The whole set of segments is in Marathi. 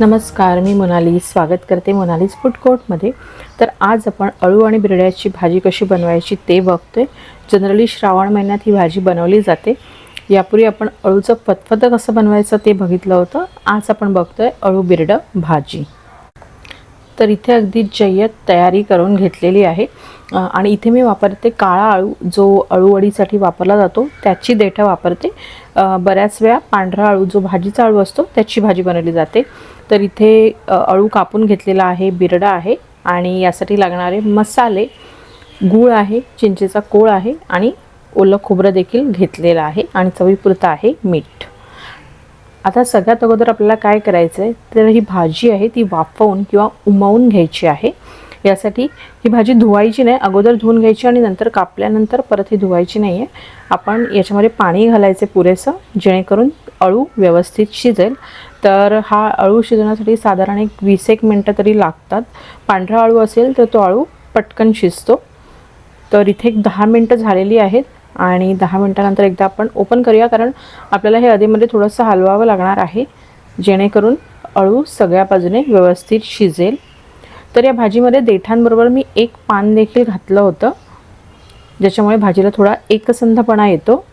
नमस्कार मी मोनाली. स्वागत करते मोनालीज फूड कोर्टमध्ये तर आज आपण अळू आणि बिरड्याची भाजी कशी बनवायची ते बघतोय. जनरली श्रावण महिन्यात ही भाजी बनवली जाते. यापूर्वी आपण अळूचं फतफतं कसं बनवायचं ते बघितलं होतं. आज आपण बघतोय अळू बिरडं भाजी. तर इथे अगदी जय्यत तयारी करून घेतलेली आहे. आणि इथे मी वापरते काळा आळू जो अळूवडीसाठी वापरला जातो त्याची देठं वापरते. बऱ्याच वेळा पांढरा आळू जो भाजीचा आळू असतो त्याची भाजी बनवली जाते. तर इथे अळू कापून घेतलेला आहे बिरडा आहे आणि यासाठी लागणारे मसाले गूळ आहे चिंचेचा कोळ आहे आणि ओलं खोबरं देखील घेतलेलं आहे आणि चवीपुरतं आहे मीठ. आता सगळ्यात अगोदर आपल्याला काय करायचं आहे तर ही भाजी आहे ती वाफवून किंवा उमवून घ्यायची आहे. यासाठी ही भाजी धुवायची नाही अगोदर धुवून घ्यायची आणि नंतर कापल्यानंतर परत ही धुवायची नाही आहे आपण याच्यामध्ये पाणी घालायचे पुरेसं जेणेकरून अळू व्यवस्थित शिजेल. तर हा अळू शिजवण्यासाठी साधारण एक वीस एक मिनटं तरी लागतात. पांढरा अळू असेल तर तो अळू पटकन शिजतो. तर इथे एक दहा मिनटं झालेली आहेत आणि दहा मिनटानंतर एकदा आपण ओपन करूया कारण आपल्याला हे अधेमध्ये थोडंसं हलवावं लागणार आहे जेणेकरून अळू सगळ्या बाजूने व्यवस्थित शिजेल. तर या भाजीमध्ये देठांबरोबर मी एक पान देखील घातलं होतं. ज्याच्यामुळे भाजीला थोडा एकसंधपणा येतो.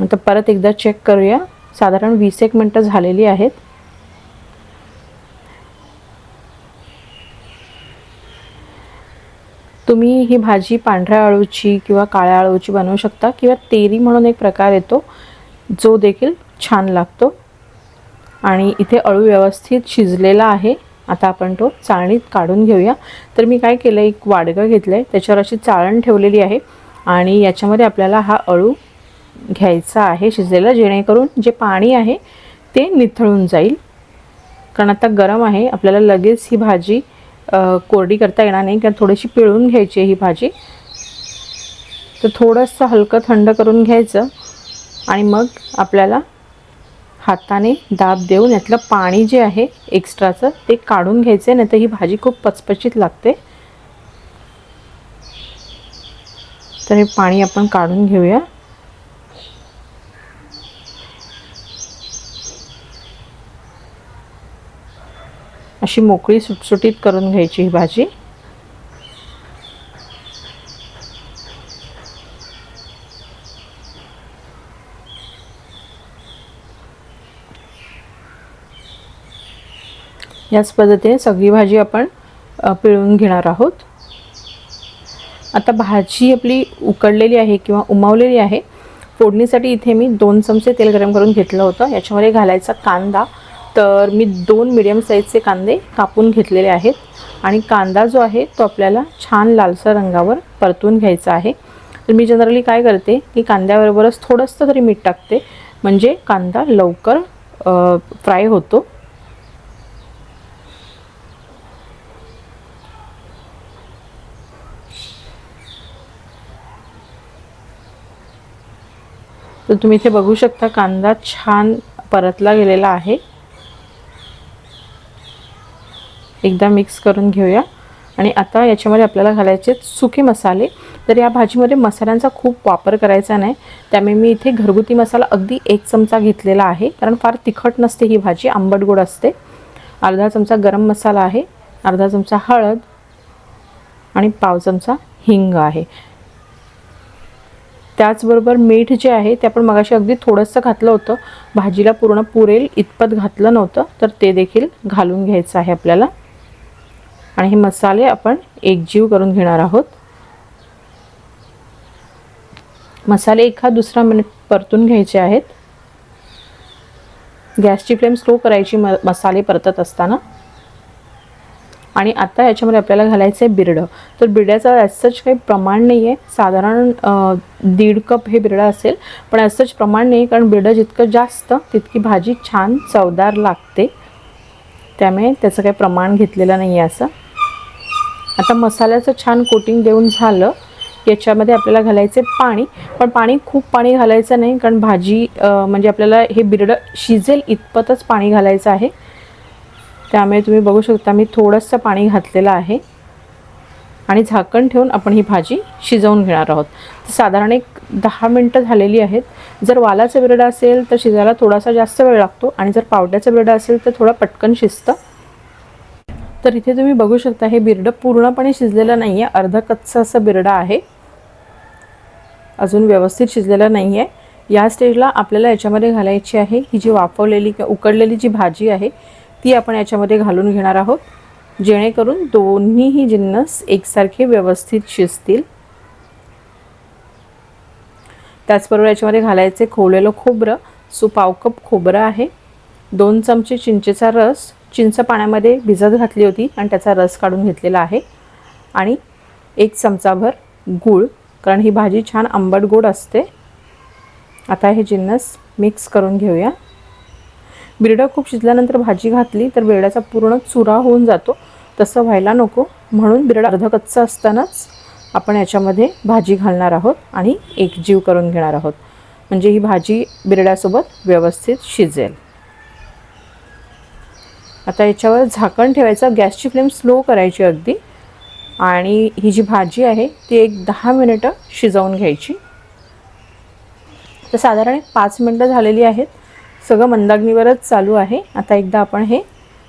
आता परत एकदा चेक करूया. साधारण वीस एक मिनटं झालेली आहेत. तुम्ही ही भाजी पांढऱ्या आळूची किंवा काळ्या आळूची बनवू शकता किंवा तेरी म्हणून एक प्रकार येतो जो देखील छान लागतो. आणि इथे अळू व्यवस्थित शिजलेला आहे. आता आपण तो चाळणीत काढून घेऊया. तर मी काय केलं एक वाडगं घेतलं आहे त्याच्यावर अशी चाळण ठेवलेली आहे. आणि याच्यामध्ये आपल्याला हा अळू घ्यायचा आहे शिजलेला जेणेकरून जे पाणी आहे ते निथळून जाईल. कारण आता गरम आहे आपल्याला लगेच ही भाजी कोरडी करता येणार नाही. कारण थोडीशी पिळून घ्यायची ही भाजी. तर थोडंसं हलकं थंड करून घ्यायचं. आणि मग आपल्याला हाताने दाब देऊन यातलं पाणी जे आहे एक्स्ट्राचं ते काढून घ्यायचं नाही तर ही भाजी खूप पचपचीत लागते. तर हे पाणी आपण काढून घेऊया. अशी मोकळी सुटसुटीत करून घ्यायची ही भाजी. याच पद्धतीने सगळी भाजी आपण पिळून घेणार आहोत. आता भाजी आपली उकडलेली आहे किंवा उमावलेली आहे फोडणीसाठी इथे मी दोन चमचे तेल गरम करून घेतलं होतं. याच्यामध्ये घालायचा कांदा तर मी दोन मिडियम साईजचे कांदे कापून घेतलेले आहेत आणि कांदा जो आहे तो आपल्याला छान लालसर रंगावर परतून घ्यायचा आहे. तर मी जनरली काय करते की कांद्याबरोबरच थोडंसं तरी मीठ टाकते म्हणजे कांदा लवकर फ्राय होतो. तर तुम्ही इथे बघू शकता कांदा छान परतला गेलेला आहे. एकदा मिक्स करून घेऊया. आणि आता याच्यामध्ये आपल्याला घालायचे सुके मसाले. तर या भाजीमध्ये मसाल्यांचा खूप वापर करायचा नाही. त्यामुळे मी इथे घरगुती मसाला अगदी एक चमचा घेतलेला आहे. कारण फार तिखट नसते ही भाजी आंबट गोड असते. अर्धा चमचा गरम मसाला आहे. अर्धा चमचा हळद. आणि पाव चमचा हिंग आहे. त्याचबरोबर मीठ जे आहे ते आपण मगाशी अगदी थोडंसं घातलं होतं. भाजीला पूर्ण पुरेल इतपत घातलं नव्हतं तर ते देखील घालून घ्यायचं आहे आपल्याला. आणि हे मसाले आपण एकजीव करून घेणार आहोत. मसाले एखाद दुसरा मिनिट परतून घ्यायचे आहेत. गॅसची फ्लेम स्लो करायची म मसाले परतत असताना. आणि आता याच्यामध्ये आपल्याला घालायचं आहे बिरडं. तर बिरड्याचं ॲसच काही प्रमाण नाही आहे साधारण दीड कप हे बिरडं असेल पण ॲसच प्रमाण नाही आहे कारण बिरडं जितकं जास्त तितकी भाजी छान चवदार लागते. त्यामुळे त्याचं काही प्रमाण घेतलेलं नाही आहे असं. आता मसाल्याचं छान कोटिंग देऊन झालं. याच्यामध्ये आपल्याला घालायचे पाणी पण पाणी खूप पाणी घालायचं नाही कारण भाजी म्हणजे आपल्याला हे बिरडं शिजेल इतपतच पाणी घालायचं आहे. त्यामुळे तुम्ही बघू शकता मी थोडंसं पाणी घातलेलं आहे. आणि झाकण ठेवून आपण ही भाजी शिजवून घेणार आहोत. तर साधारण एक दहा मिनटं झालेली आहेत. जर वालाचं बिरडा असेल तर शिजायला थोडासा जास्त वेळ लागतो आणि जर पावड्याचं बिरडा असेल तर थोडा पटकन शिजतं. तर इथे तुम्ही बघू शकता हे बिरडं पूर्णपणे शिजलेलं नाही आहे अर्ध कच्चं असं बिरडं आहे. अजून व्यवस्थित शिजलेलं नाही आहे या स्टेजला आपल्याला याच्यामध्ये घालायची आहे ही जी वाफवलेली किंवा उकडलेली जी भाजी आहे ती आपण याच्यामध्ये घालून घेणार आहोत. जेणेकरून दोन्हीही जिन्नस एकसारखे व्यवस्थित शिजतील. त्याचबरोबर याच्यामध्ये घालायचे खोवलेलं खोबरं. सो पाव कप खोबरं आहे. दोन चमचे चिंचेचा रस. चिंच पाण्यामध्ये भिजत घातली होती आणि त्याचा रस काढून घेतलेला आहे. आणि एक चमचाभर गूळ कारण ही भाजी छान आंबट गोड असते. आता हे जिन्नस मिक्स करून घेऊया. बिरडं खूप शिजल्यानंतर भाजी घातली तर बिरड्याचा पूर्ण चुरा होऊन जातो. तसं व्हायला नको. म्हणून बिरडं अर्ध कच्चा असतानाच आपण याच्यामध्ये भाजी घालणार आहोत आणि एकजीव करून घेणार आहोत. म्हणजे ही भाजी बिरड्यासोबत व्यवस्थित शिजेल. आता याच्यावर झाकण ठेवायचं. गॅसची फ्लेम स्लो करायची अगदी. आणि ही जी भाजी आहे ती एक दहा मिनिटं शिजवून घ्यायची. तर साधारण एक पाच मिनटं झालेली आहेत. सगळं मंदाग्नीवरच चालू आहे. आता एकदा आपण हे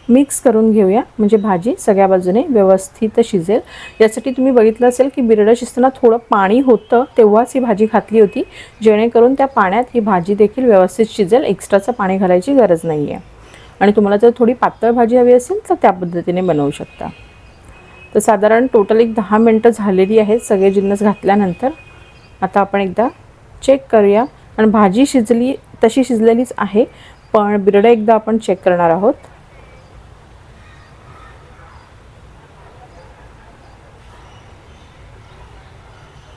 मिक्स करून घेऊया. म्हणजे भाजी सगळ्या बाजूने व्यवस्थित शिजेल. यासाठी तुम्ही बघितलं असेल की बिरडं शिजताना थोडं पाणी होतं तेव्हाच ही भाजी घातली होती. जेणेकरून त्या पाण्यात ही भाजी देखील व्यवस्थित शिजेल. एक्स्ट्राचं पाणी घालायची गरज नाही आहे आणि तुम्हाला जर थोडी पातळ भाजी हवी असेल तर त्या पद्धतीने बनवू शकता. तर साधारण टोटल एक दहा मिनटं झालेली आहेत सगळे जिन्नस घातल्यानंतर. आता आपण एकदा चेक करूया. आणि भाजी शिजली तशी शिजलेलीच आहे पण बिरडं एकदा आपण चेक करणार आहोत.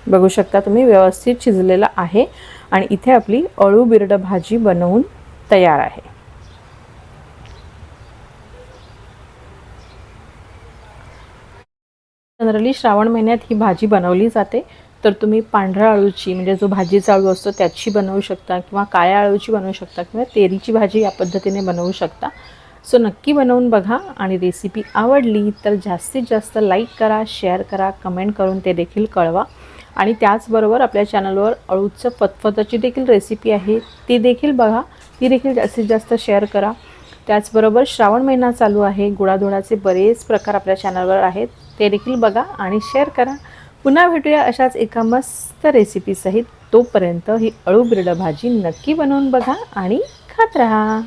बघू शकता तुम्ही व्यवस्थित शिजलेलं आहे आणि इथे आपली अळू बिरडं भाजी बनवून तयार आहे. जनरली श्रावण महिन्यात ही भाजी बनवली जाते. तर तुम्ही पांढऱ्या अळूची म्हणजे जो भाजीचा अळू असतो त्याची बनवू शकता किंवा काळ्या अळूची बनवू शकता किंवा तेरीची भाजी या पद्धतीने बनवू शकता. सो नक्की बनवून बघा आणि रेसिपी आवडली तर जास्तीत जास्त लाईक करा शेअर करा कमेंट करून ते देखील कळवा. आणि त्याचबरोबर आपल्या चॅनलवर अळूचं फतफताची देखील रेसिपी आहे ती देखील बघा ती देखील जास्तीत जास्त शेअर करा. त्याचबरोबर श्रावण महिना चालू आहे गुळाधुळाचे बरेच प्रकार आपल्या चॅनलवर आहेत ते देखील बघा आणि शेअर करा. पुन्हा भेटूया अशाच एका मस्त रेसिपीसहित तोपर्यंत ही अळू बिरडं भाजी नक्की बनवून बघा आणि खात राहा.